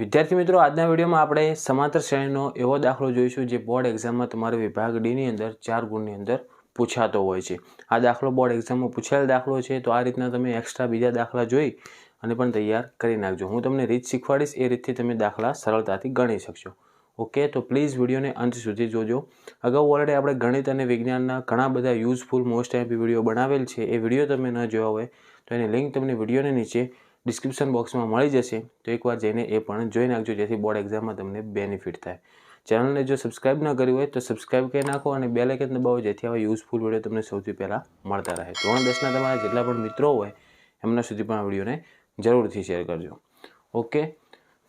વિદ્યાર્થી મિત્રો, આજના વિડીયોમાં આપણે સમાંતર શ્રેણીનો એવો દાખલો જોઈશું જે બોર્ડ એક્ઝામમાં તમારે વિભાગ ડીની અંદર ચાર ગુણની અંદર પૂછાતો હોય છે. આ દાખલો બોર્ડ એક્ઝામમાં પૂછાયેલ દાખલો છે, તો આ રીતના તમે એક્સ્ટ્રા બીજા દાખલા જોઈ અને પણ તૈયાર કરી નાખજો. હું તમને રીત શીખવાડીશ, એ રીતથી તમે દાખલા સરળતાથી ગણી શકશો. ઓકે, તો પ્લીઝ વિડીયોને અંત સુધી જોજો. અગાઉ ઓલરેડી આપણે ગણિત અને વિજ્ઞાનના ઘણા બધા યુઝફુલ મોસ્ટ એમ્પી વીડિયો બનાવેલ છે. એ વીડિયો તમે ન જોયા હોય તો એની લિંક તમને વિડીયોની નીચે ડિસ્ક્રિપ્શન બોક્સમાં મળી જશે. તો એકવાર જઈને એ પણ જોઈ નાખજો, જેથી બોર્ડ એક્ઝામમાં તમને બેનિફિટ થાય. ચેનલને જો સબસ્ક્રાઇબ ન કરી હોય, તો સબસ્ક્રાઇબ કરી નાખો અને બે લાઇકન દબાવો, જેથી આવા યુઝફુલ વીડિયો તમને સૌથી પહેલાં મળતા રહે. ધોરણ દસના તમારા જેટલા પણ મિત્રો હોય, એમના સુધી પણ આ વિડીયોને જરૂરથી શેર કરજો. ઓકે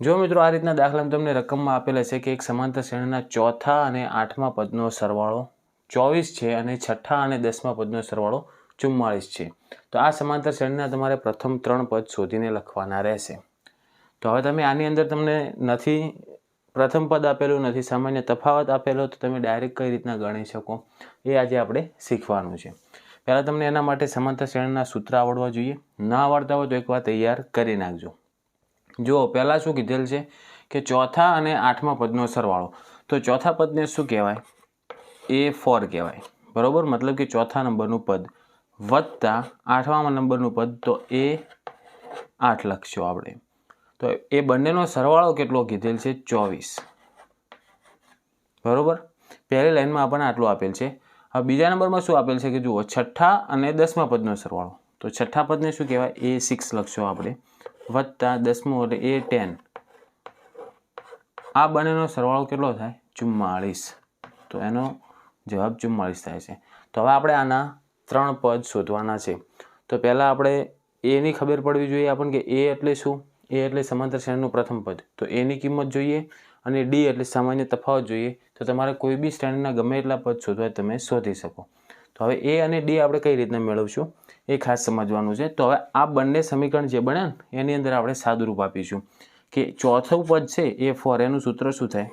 જો મિત્રો આ રીતના દાખલામાં તમને રકમમાં આપેલા છે કે એક સમાંતર શ્રેણીના ચોથા અને આઠમા પદનો સરવાળો ચોવીસ છે અને છઠ્ઠા અને દસમા પદનો સરવાળો ચુમ્માળીસ છે. તો આ સમાંતર શ્રેણીના તમારે પ્રથમ ત્રણ પદ શોધીને લખવાના રહેશે. તો હવે તમે આની અંદર તમને નથી પ્રથમ પદ આપેલું નથી, સામાન્ય તફાવત આપેલો, તો તમે ડાયરેક્ટ કઈ રીતના ગણી શકો? એ આજે આપણે શીખવાનું છે. પહેલાં તમને એના માટે સમાંતર શ્રેણીના સૂત્ર આવડવા જોઈએ. ના આવડતા હોય તો એકવાર તૈયાર કરી નાખજો. જુઓ, પહેલાં શું કીધેલ છે કે ચોથા અને આઠમા પદનો સરવાળો. તો ચોથા પદને શું કહેવાય? એ ફોર કહેવાય. બરાબર? મતલબ કે ચોથા નંબરનું પદ. વત્તા આઠમા નંબરનું પદ તો એ આઠ લખશો આપણે. તો એ બંનેનો સરવાળો કેટલો કીધેલ છે? ચોવીસ. બરાબર? પહેલી લાઈનમાં આપણને આટલું આપેલ છે. હવે બીજા નંબરમાં શું આપેલ છે કે જુઓ, છઠ્ઠા અને દસમા પદનો સરવાળો. તો છઠ્ઠા પદને શું કહેવાય? એ સિક્સ લખશો આપણે. વત્તા દસમું એટલે એ ટેન. આ બંનેનો સરવાળો કેટલો થાય? ચુમ્માળીસ. તો એનો જવાબ ચુમ્માળીસ થાય છે. તો હવે આપણે આના ત્રણ પદ શોધવાના છે. તો પહેલાં આપણે એની ખબર પડવી જોઈએ આપણને કે એ એટલે શું? એ એટલે સમાંતર શ્રેણીનું પ્રથમ પદ. તો એની કિંમત જોઈએ અને ડી એટલે સામાન્ય તફાવત જોઈએ. તો તમારે કોઈ બી શ્રેણીના ગમે એટલા પદ શોધવા તમે શોધી શકો. તો હવે એ અને ડી આપણે કઈ રીતના મેળવશું? એ ખાસ સમજવાનું છે. તો હવે આ બંને સમીકરણ જે બને એની અંદર આપણે સાદુરૂપ આપીશું કે ચોથું પદ છે એ ફોર એનું સૂત્ર શું થાય?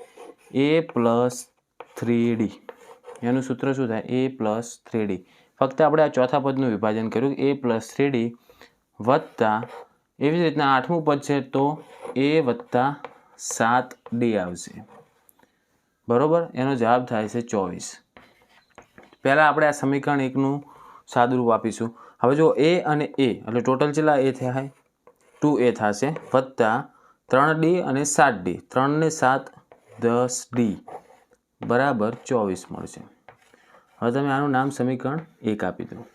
એ પ્લસ થ્રી ડી એનું સૂત્ર શું થાય? એ પ્લસ થ્રી ડી ફક્ત આપણે આ ચોથા પદનું વિભાજન કર્યું, એ પ્લસ થ્રી ડી વત્તા એવી જ રીતના આઠમું પદ છે તો એ વત્તા સાત ડી આવશે. બરાબર? એનો જવાબ થાય છે ચોવીસ. પહેલાં આપણે આ સમીકરણ એકનું સાદુરૂપ આપીશું. હવે જો એ અને એ, એટલે ટોટલ છેલ્લા એ થાય? ટુ એ થશે. વત્તા ત્રણ ડી અને સાત ડી ત્રણને સાત દસ ડી બરાબર ચોવીસ મળશે. હવે તમે આનું નામ સમીકરણ એક આપી દો.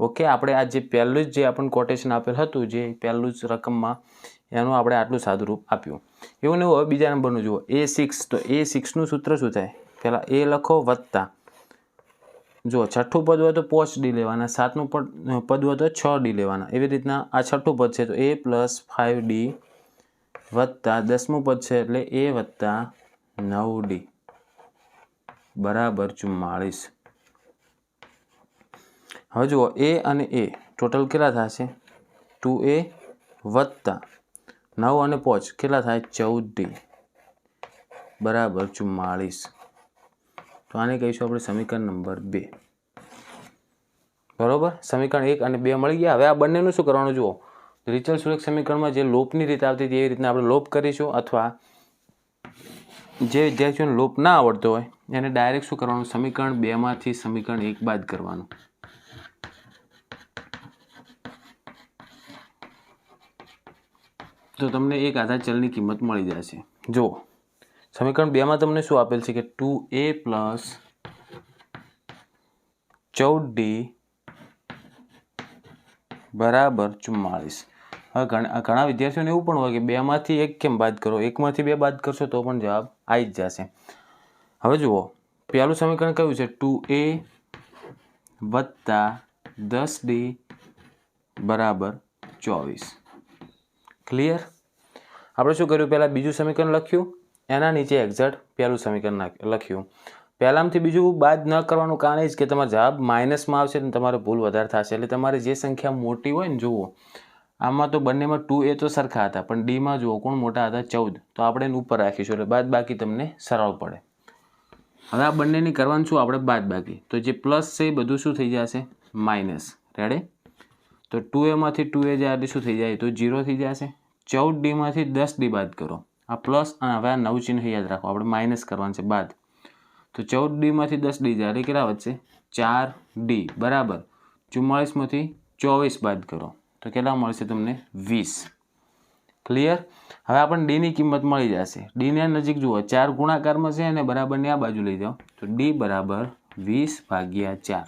ઓકે આપણે આ જે પહેલું જ જે આપણને કોટેશન આપેલ હતું, જે પહેલું જ રકમમાં, એનું આપણે આટલું સાદું રૂપ આપ્યું. એવું ને હવે બીજા નંબરનું જુઓ. એ સિક્સ તો એ સિક્સનું સૂત્ર શું થાય? પહેલાં એ લખો વત્તા. જો છઠ્ઠું પદ હોય તો પોચ ડી લેવાના સાતનું પદ પદ હોય તો છ ડી લેવાના. એવી રીતના આ છઠ્ઠું પદ છે, તો એ પ્લસ ફાઇવ ડી વત્તા દસમું પદ છે, એટલે એ વત્તા નવ ડી બરાબર ચુમ્માળીસ હવે જુઓ એ અને એ ટોટલ કેટલા થશે? ટુ એ વત્તા નવ અને પોચ કેટલા થાય? ચૌદ. ડી બરાબર ચુમ્માળીસ તો આને કહીશું આપણે સમીકરણ નંબર બે. બરોબર? સમીકરણ એક અને બે મળી ગયા. હવે આ બંનેનું શું કરવાનું જુઓ? રિચલ સુરેખ સમીકરણમાં જે લોપની રીત આવતી હતી એ રીતના આપણે લોપ કરીશું અથવા જે વિદ્યાર્થીઓને લોપ ના આવડતો હોય, એને ડાયરેક્ટ શું કરવાનું? સમીકરણ બેમાંથી સમીકરણ એક બાદ કરવાનું. તો તમને એક આધાર ચલની કિંમત મળી જશે. જુઓ, સમીકરણ બેમાં તમને શું આપેલ છે કે ટુ એ પ્લસ ચૌદ ડી બરાબર ચુમ્માળીસ. ઘણા ઘણા વિદ્યાર્થીઓને એવું પણ હોય કે બેમાંથી એક કેમ બાદ કરો? એકમાંથી બે બાદ કરશો તો પણ જવાબ આવી જ જશે. હવે જુઓ, પહેલું સમીકરણ કયું છે? ટુ એ વત્તા દસ ડી બરાબર ચોવીસ. ક્લિયર આપણે શું કર્યું? પહેલાં બીજું સમીકરણ લખ્યું, એના નીચે એક્ઝેક્ટ પહેલું સમીકરણ લખ્યું. પહેલાંથી બીજું બાદ ન કરવાનું કારણ એ જ કે તમારો જવાબ માઇનસમાં આવશે ને તમારે ભૂલ વધારે થશે. એટલે તમારે જે સંખ્યા મોટી હોય ને, જુઓ આમાં તો બંનેમાં ટુ એ તો સરખા હતા, પણ ડીમાં જુઓ, કોણ મોટા હતા? ચૌદ. તો આપણે એને ઉપર રાખીશું, એટલે બાદ બાકી તમને સરળ પડે. હવે આ બંનેની કરવાનું શું? આપણે બાદ બાકી તો જે પ્લસ છે એ બધું શું થઈ જશે? માઇનસ રેડે તો ટુ એમાંથી ટુ એ જાય એટલે શું થઈ જાય? તો જીરો થઈ જશે. ચૌદ ડીમાંથી દસ ડી બાદ કરો. આ પ્લસ અને હવે આ નવ ચિહ્ન યાદ રાખો. આપણે માઇનસ કરવાનું છે બાદ. તો ચૌદ ડીમાંથી દસ ડી જાય. એટલે કેટલા વધશે? ચાર ડી બરાબર. ચુમ્માળીસમાંથી ચોવીસ બાદ કરો. તો કેટલા મળશે તમને? વીસ. ક્લિયર હવે આપણને ડીની કિંમત મળી જશે. ડીને નજીક જુઓ, ચાર ગુણાકારમાં છે અને બરાબરની આ બાજુ લઈ જાઓ. તો ડી બરાબર વીસ ભાગ્યા ચાર.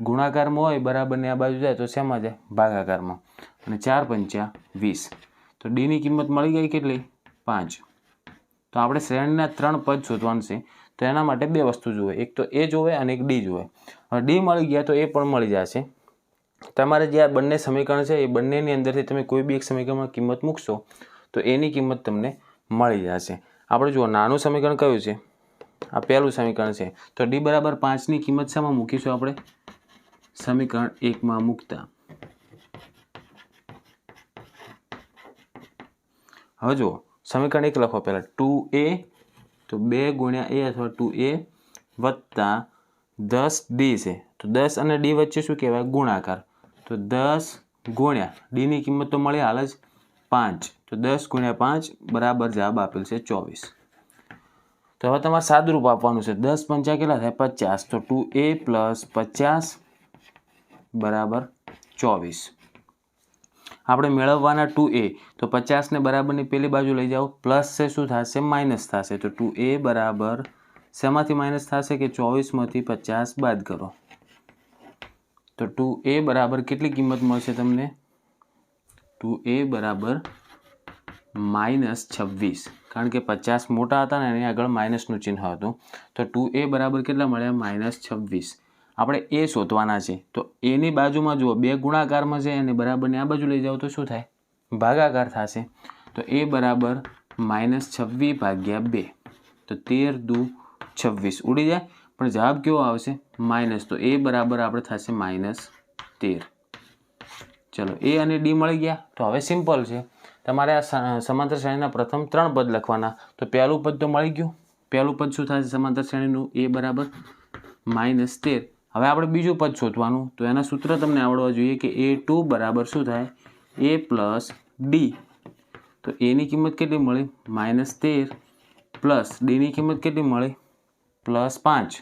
ગુણાકારમાં હોય, બરાબરની આ બાજુ જાય, તો શેમાં જાય? ભાગાકારમાં. અને ચાર પંચા વીસ. તો ડીની કિંમત મળી ગઈ કેટલી? પાંચ. તો આપણે શ્રેણીના ત્રણ પદ શોધવાનું છે. તો એના માટે બે વસ્તુ જોવે. એક તો એ જોવે અને એક ડી જોવે. હવે ડી મળી ગયા તો એ પણ મળી જશે. તમારે જે આ બંને સમીકરણ છે, એ બંનેની અંદરથી તમે કોઈ બી એક સમીકરણમાં કિંમત મૂકશો, તો એની કિંમત તમને મળી જશે. આપણે જુઓ, નાનું સમીકરણ કયું છે? આ પહેલું સમીકરણ છે. તો ડી બરાબર પાંચની કિંમત શામાં મૂકીશું આપણે? સમીકરણ એકમાં મૂકતા. હવે જુઓ, સમીકરણ એક લખો પહેલાં. ટુ એ, તો બે ગુણ્યા એ અથવા ટુ એ વત્તા દસ ડી છે. તો દસ અને ડી વચ્ચે શું કહેવાય? ગુણાકાર. તો દસ ગુણ્યા. ડીની કિંમત તો મળી હાલ જ પાંચ. તો દસ ગુણ્યા પાંચ બરાબર જવાબ આપેલ છે ચોવીસ. તો હવે તમારે સાદુરૂપ આપવાનું છે. દસ પંચા કેટલા થાય? પચાસ. તો ટુ એ પ્લસ પચાસ બરાબર ચોવીસ. આપણે મેળવવાના ટુ એ. તો પચાસને બરાબરની પેલી બાજુ લઈ જાઓ. પ્લસ છે શું થશે? માઇનસ થશે. તો ટુ એ બરાબર શેમાંથી માઇનસ થશે? કે ચોવીસમાંથી પચાસ બાદ કરો. તો ટુ એ બરાબર કેટલી કિંમત મળશે તમને? ટુ એ બરાબર માઇનસ છવ્વીસ. કારણ કે પચાસ મોટા હતા ને, એની આગળ માઇનસનું ચિહ્ન હતું. તો ટુ એ બરાબર કેટલા મળ્યા? માઇનસ છવ્વીસ. આપણે એ શોધવાના છે. તો એની બાજુમાં જુઓ, બે ગુણાકારમાં છે અને બરાબરને આ બાજુ લઈ જાઓ તો શું થાય? ભાગાકાર થશે. તો એ બરાબર માઇનસ છવ્વીસ ભાગ્યા બે. તો તેર દુ છવ્વીસ. ઉડી જાય? પણ જવાબ કેવો આવશે? માઇનસ. તો એ બરાબર આપણે થશે માઇનસ તેર. ચલો, એ અને ડી મળી ગયા. તો હવે સિમ્પલ છે. તમારે આ સમાંતર શ્રેણીના પ્રથમ ત્રણ પદ લખવાના. તો પહેલું પદ તો મળી ગયું. પહેલું પદ શું થશે? સમાંતર શ્રેણીનું એ બરાબર માઇનસ તેર. હવે આપણે બીજું પદ શોધવાનું. તો એના સૂત્ર તમને આવડવા જોઈએ કે એ ટુ બરાબર શું થાય? A plus D. તો એની કિંમત કેટલી મળી? માઇનસ તેર. પ્લસ ડીની કિંમત કેટલી મળી? પ્લસ પાંચ.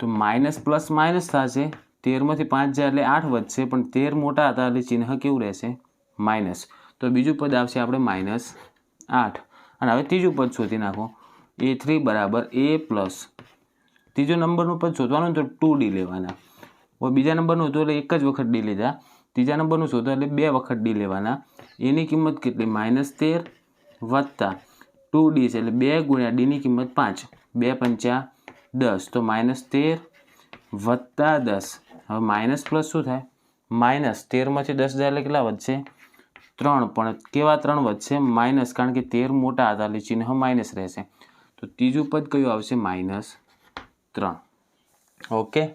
તો માઇનસ પ્લસ માઇનસ થશે. તેરમાંથી પાંચ જાય એટલે આઠ વધશે, પણ તેર મોટા હતા એટલે ચિહ્ન કેવું રહેશે? માઇનસ. તો બીજું પદ આવશે આપણે માઇનસ આઠ. અને હવે ત્રીજું પદ શોધી નાખો. એ થ્રી બરાબર એ પ્લસ. ત્રીજો નંબરનું પદ શોધવાનું તો ટુ ડી લેવાના. હવે બીજા નંબરનું હતું એટલે એક જ વખત ડી લીધા. ત્રીજા નંબરનું શોધો એટલે બે વખત ડી લેવાના. એની કિંમત કેટલી? માઇનસ તેર વત્તા ટુ ડી છે એટલે બે ગુણ્યા ડીની કિંમત પાંચ. બે પંચા દસ. તો માઇનસ તેર વત્તા દસ. હવે માઇનસ પ્લસ શું થાય? માઇનસ. તેરમાંથી દસ જાય એટલે કેટલા વધશે? ત્રણ. પણ કેવા ત્રણ વધશે? માઇનસ. કારણ કે તેર મોટા હતા એટલે ચિહ્ન માઇનસ રહેશે. તો ત્રીજું પદ કયું આવશે? માઇનસ ત્રણ. ઓકે?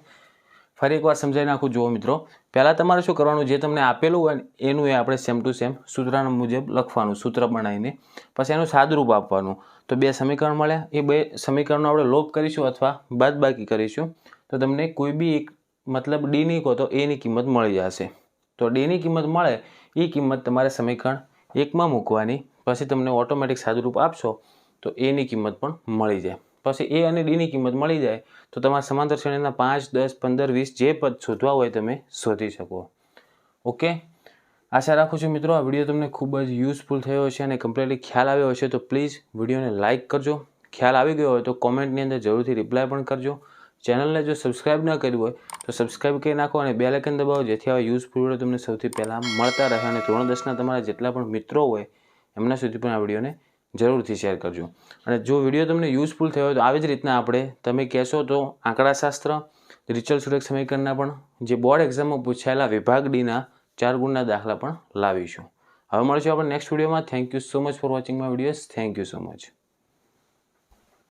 ફરી એકવાર સમજાવી નાખું. જુઓ મિત્રો, પહેલાં તમારે શું કરવાનું, જે તમને આપેલું હોય એનું એ આપણે સેમ ટુ સેમ સૂત્રના મુજબ લખવાનું, સૂત્ર બનાવીને. પછી એનું સાદરૂપ આપવાનું. તો બે સમીકરણ મળ્યા. એ બે સમીકરણનો આપણે લોપ કરીશું અથવા બાદબાકી કરીશું. તો તમને કોઈ બી એક મતલબ ડીની કહો તો એની કિંમત મળી જશે. તો ડીની કિંમત મળે, એ કિંમત તમારે સમીકરણ એકમાં મૂકવાની. પછી તમને ઓટોમેટિક સાદુરૂપ આપશો, તો એની કિંમત પણ મળી જાય. પછી એ અને ડીની કિંમત મળી જાય, તો તમારા સમાંતર શ્રેણીના પાંચ, દસ, પંદર, વીસ જે પદ શોધવા હોય તમે શોધી શકો. ઓકે? આશા રાખું છું મિત્રો આ વીડિયો તમને ખૂબ જ યુઝફુલ થયો હશે અને કમ્પ્લીટલી ખ્યાલ આવ્યો હશે, તો પ્લીઝ વિડીયોને લાઇક કરજો. ખ્યાલ આવી ગયો હોય તો કોમેન્ટની અંદર જરૂરથી રિપ્લાય પણ કરજો. ચેનલને જો સબસ્ક્રાઇબ ન કર્યું હોય, તો સબસ્ક્રાઇબ કરી નાખો અને બે લાઇકન દબાવો, જેથી આવા યુઝફુલ વીડિયો તમને સૌથી પહેલાં મળતા રહે અને ધોરણ દસના તમારા જેટલા પણ મિત્રો હોય, એમના સુધી પણ આ વિડીયોને જરૂરથી શેર કરજો. અને જો વીડિયો તમને યુઝફુલ થયો હોય તો આવી જ રીતના આપણે તમે કહેશો તો આંકડાશાસ્ત્ર, રિચલ સુરેખ સમીકરણના પણ જે બોર્ડ એક્ઝામમાં પૂછાયેલા વિભાગ ડીના ચાર ગુણના દાખલા પણ લાવીશું. હવે મળશું આપણે નેક્સ્ટ વિડીયોમાં. Thank you so much for watching my videos thank you so much